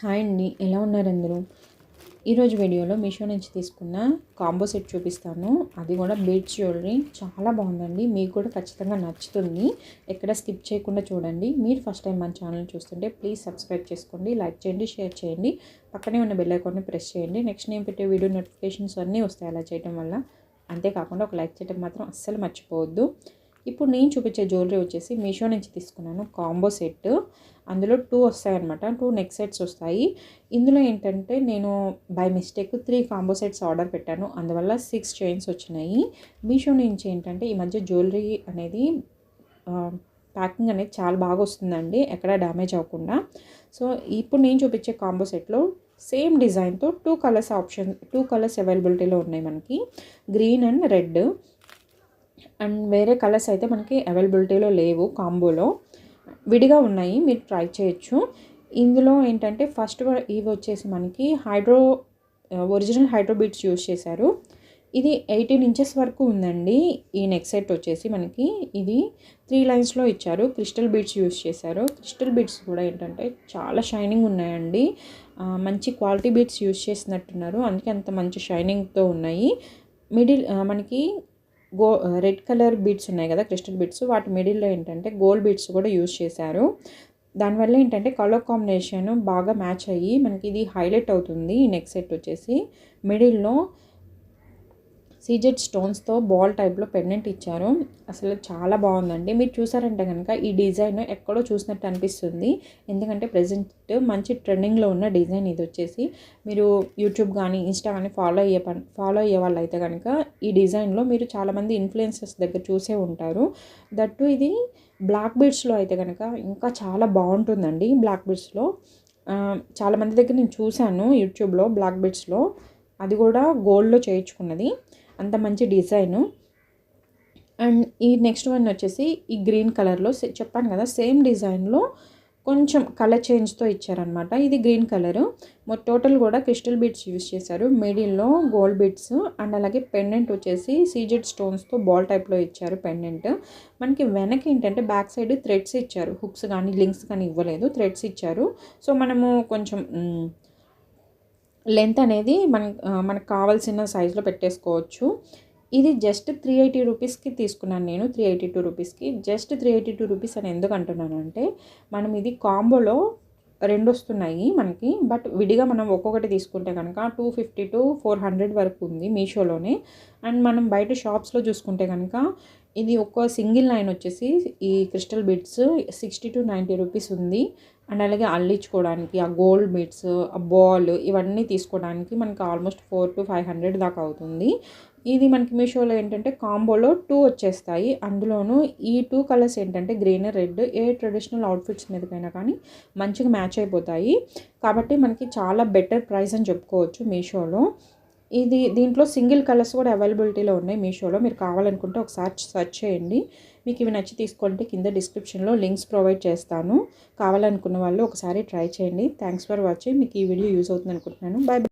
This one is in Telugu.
హాయ్ అండి ఎలా ఉన్నారు అందరూ? ఈరోజు వీడియోలో మీషో నుంచి తీసుకున్న కాంబో సెట్ చూపిస్తాను. అది కూడా బీడ్స్ జ్యువెలరీ. చాలా బాగుందండి. మీకు కూడా ఖచ్చితంగా నచ్చుతుంది. ఎక్కడ స్కిప్ చేయకుండా చూడండి. మీరు ఫస్ట్ టైం మన ఛానల్ చూస్తుంటే ప్లీజ్ సబ్స్క్రైబ్ చేసుకోండి లైక్ చేయండి షేర్ చేయండి. పక్కనే ఉన్న బెల్ ఐకాన్ని ప్రెస్ చేయండి. నెక్స్ట్ నేను పెట్టే వీడియో నోటిఫికేషన్స్ అన్నీ వస్తాయి అలా చేయడం వల్ల. అంతేకాకుండా ఒక లైక్ చేయడం మాత్రం అస్సలు మర్చిపోవద్దు. ఇప్పుడు నేను చూపించే జ్యువెలరీ వచ్చేసి మీషో నుంచి తీసుకున్నాను కాంబో సెట్ అందులో టూ వస్తాయన్నమాట టూ నెక్ సెట్స్ వస్తాయి. ఇందులో ఏంటంటే నేను by mistake three combo sets order పెట్టాను అందువల్ల సిక్స్ చైన్స్ వచ్చినాయి. మీషో నుంచి ఏంటంటే ఈ మధ్య జ్యువెలరీ అనేది ప్యాకింగ్ అనేది చాలా బాగా వస్తుందండి ఎక్కడ డ్యామేజ్ అవ్వకుండా. సో ఇప్పుడు నేను చూపించే కాంబో సెట్లో సేమ్ డిజైన్తో two colours option two colours అవైలబిలిటీలో ఉన్నాయి మనకి గ్రీన్ అండ్ రెడ్ అండ్ వేరే కలర్స్ అయితే మనకి అవైలబిలిటీలో లేవు కాంబోలో. విడిగా ఉన్నాయి మీరు ట్రై చేయొచ్చు. ఇందులో ఏంటంటే ఫస్ట్ ఇవి వచ్చేసి మనకి hydro original hydro beads use చేశారు. ఇది ఎయిటీన్ ఇంచెస్ వరకు ఉందండి. ఈ నెక్ సెట్ వచ్చేసి మనకి ఇది త్రీ లైన్స్లో ఇచ్చారు. క్రిస్టల్ బీడ్స్ యూజ్ చేశారు. క్రిస్టల్ బీడ్స్ కూడా ఏంటంటే చాలా షైనింగ్ ఉన్నాయండి. మంచి క్వాలిటీ బీడ్స్ యూస్ చేసినట్టున్నారు. అందుకే అంత మంచి షైనింగ్తో ఉన్నాయి. మిడిల్ మనకి గో రెడ్ కలర్ బీడ్స్ ఉన్నాయి కదా క్రిస్టల్ బీడ్స్ వాటి మిడిల్లో ఏంటంటే గోల్డ్ బీడ్స్ కూడా యూజ్ చేశారు. దానివల్ల ఏంటంటే కలర్ కాంబినేషన్ బాగా మ్యాచ్ అయ్యి మనకి ఇది హైలైట్ అవుతుంది నెక్ సెట్ వచ్చేసి. మిడిల్లో సీజెడ్ స్టోన్స్తో బాల్ టైప్లో పెండెంట్ ఇచ్చారు. అసలు చాలా బాగుందండి. మీరు చూసారంటే కనుక ఈ డిజైన్ ఎక్కడో చూసినట్టు అనిపిస్తుంది. ఎందుకంటే ప్రజెంట్ మంచి ట్రెండింగ్లో ఉన్న డిజైన్ ఇది వచ్చేసి. మీరు యూట్యూబ్ కానీ ఇన్స్టా కానీ ఫాలో అయ్యే పని ఫాలో అయ్యే వాళ్ళు అయితే కనుక ఈ డిజైన్లో మీరు చాలామంది ఇన్ఫ్లుయెన్సర్స్ దగ్గర చూసే ఉంటారు. దట్టు ఇది బ్లాక్ బీడ్స్లో అయితే కనుక ఇంకా చాలా బాగుంటుందండి బ్లాక్ బీడ్స్లో. చాలామంది దగ్గర నేను చూశాను యూట్యూబ్లో బ్లాక్ బీడ్స్లో. అది కూడా గోల్డ్లో చేయించుకున్నది. అంత మంచి డిజైను. అండ్ ఈ నెక్స్ట్ వన్ వచ్చేసి ఈ గ్రీన్ కలర్లో చెప్పాను కదా సేమ్ డిజైన్లో కొంచెం కలర్ చేంజ్తో ఇచ్చారనమాట ఇది గ్రీన్ కలరు. టోటల్ కూడా క్రిస్టల్ బీడ్స్ యూస్ చేశారు. మిడిల్లో గోల్డ్ బీడ్స్ అండ్ అలాగే పెండెంట్ వచ్చేసి సీజెడ్ స్టోన్స్తో బాల్ టైప్లో ఇచ్చారు పెండెంట్. మనకి వెనక ఏంటంటే బ్యాక్ సైడ్ థ్రెడ్స్ ఇచ్చారు. హుక్స్ కానీ లింక్స్ కానీ ఇవ్వలేదు. థ్రెడ్స్ ఇచ్చారు. సో మనము కొంచెం లెంత్ అనేది మన మనకు కావాల్సిన సైజులో పెట్టేసుకోవచ్చు. ఇది జస్ట్ త్రీ ఎయిటీ రూపీస్కి తీసుకున్నాను నేను త్రీ ఎయిటీ టూ రూపీస్కి. Just three eighty two rupees అని ఎందుకు అంటున్నాను అంటే మనం ఇది కాంబోలో రెండు వస్తున్నాయి మనకి బట్ విడిగా మనం ఒక్కొక్కటి తీసుకుంటే కనుక two fifty to four hundred వరకు ఉంది మీషోలోనే. అండ్ మనం బయట షాప్స్లో చూసుకుంటే కనుక ఇది ఒక్క సింగిల్ లైన్ వచ్చేసి ఈ crystal beads sixty to ninety rupees ఉంది. అండ్ అలాగే అల్లించుకోవడానికి ఆ గోల్డ్ బిట్స్ ఆ బాల్ ఇవన్నీ తీసుకోవడానికి మనకి almost four to five hundred దాకా అవుతుంది. ఇది మనకి మీషోలో ఏంటంటే కాంబోలో టూ వచ్చేస్తాయి. అందులోనూ ఈ టూ కలర్స్ ఏంటంటే గ్రీన్ రెడ్ ఏ ట్రెడిషనల్ అవుట్ఫిట్స్ మీదకైనా కానీ మంచిగా మ్యాచ్ అయిపోతాయి. కాబట్టి మనకి చాలా బెటర్ ప్రైస్ అని చెప్పుకోవచ్చు మీషోలో. ఇది దీంట్లో సింగిల్ కలర్స్ కూడా అవైలబిలిటీలో ఉన్నాయి మీషోలో. మీరు కావాలనుకుంటే ఒకసారి సెర్చ్ చేయండి. మీకు ఇవి నచ్చి తీసుకోవాలంటే కింద డిస్క్రిప్షన్లో లింక్స్ ప్రొవైడ్ చేస్తాను. కావాలనుకున్న వాళ్ళు ఒకసారి ట్రై చేయండి. Thanks for watching. మీకు ఈ వీడియో యూజ్ అవుతుంది అనుకుంటున్నాను బాయ్